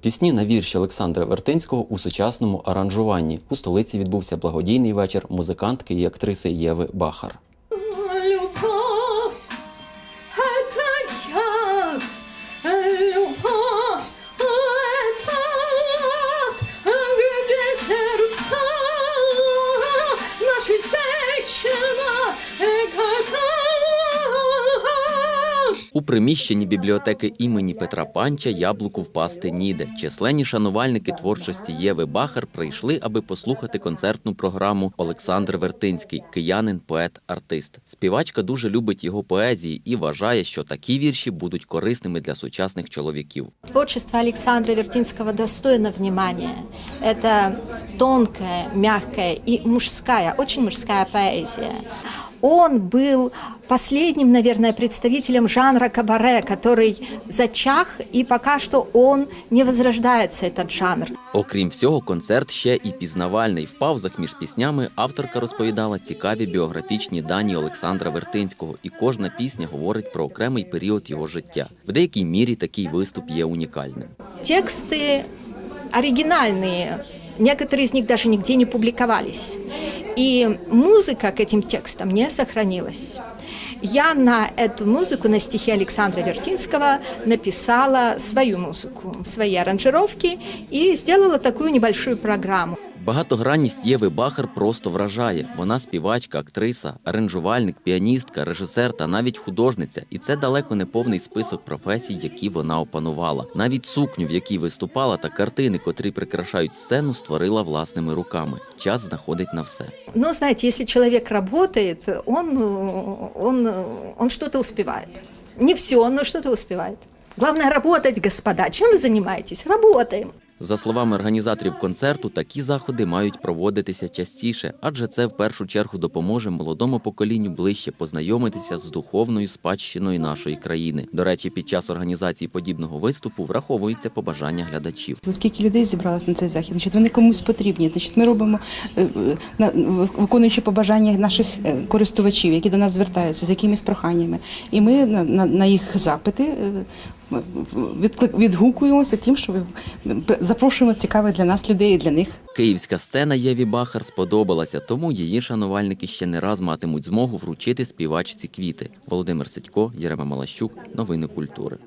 Пісні на вірші Олександра Вертинського у сучасному аранжуванні. У столиці відбувся благодійний вечір музикантки і актриси Єви Бахар. У приміщенні бібліотеки імені Петра Панча яблуку впасти ніде. Численні шанувальники творчості Єви Бахар прийшли, аби послухати концертну програму Олександр Вертинський, киянин, поет, артист. Співачка дуже любить його поезії і вважає, що такі вірші будуть корисними для сучасних чоловіків. Творчество Александра Вертинского достойно внимания. Это тонкая, мягкая и мужская, очень мужская поэзия Он был последним, наверное, представителем жанра кабаре, который зачах, и пока что он не возрождается, этот жанр. Окрім всього, концерт ще і пізнавальний. В паузах між піснями авторка розповідала цікаві біографічні дані Олександра Вертинського, і кожна пісня говорить про окремий період його життя. В деякій мірі такий виступ є унікальним. Тексты оригинальные, некоторые из них даже нигде не публиковались. И музыка к этим текстам не сохранилась. Я на эту музыку, на стихи Александра Вертинского написала свою музыку, свои аранжировки и сделала такую небольшую программу. Багатогранність Єви Бахар просто вражає. Вона співачка, актриса, аранжувальник, піаністка, режисер та навіть художниця. І це далеко не повний список професій, які вона опанувала. Навіть сукню, в якій виступала, та картини, котрі прикрашають сцену, створила власними руками. Час знаходить на все. Но, знаете, если человек работает, он, он, он что-то. Не все, но что-то успевает. Главное работать, господа. Чем вы занимаетесь? Работаем. За словами організаторів концерту, такі заходи мають проводитися частіше, адже це в першу чергу допоможе молодому поколінню ближче познайомитися з духовною спадщиною нашої країни. До речі, під час організації подібного виступу враховуються побажання глядачів. Скільки людей зібралось на цей захід? Значить, вони комусь потрібні. Значить, ми робимо е, е, виконуючи побажання наших е, користувачів, які до нас звертаються з якимись проханнями. І ми на, їх запити відгукуємося тим, що ви- запрошуємо цікавих для нас людей і для них. Київська сцена Єві Бахар сподобалася, тому її шанувальники ще не раз матимуть змогу вручити співачці квіти. Володимир Сидько, Єрема Малащук, новини культури.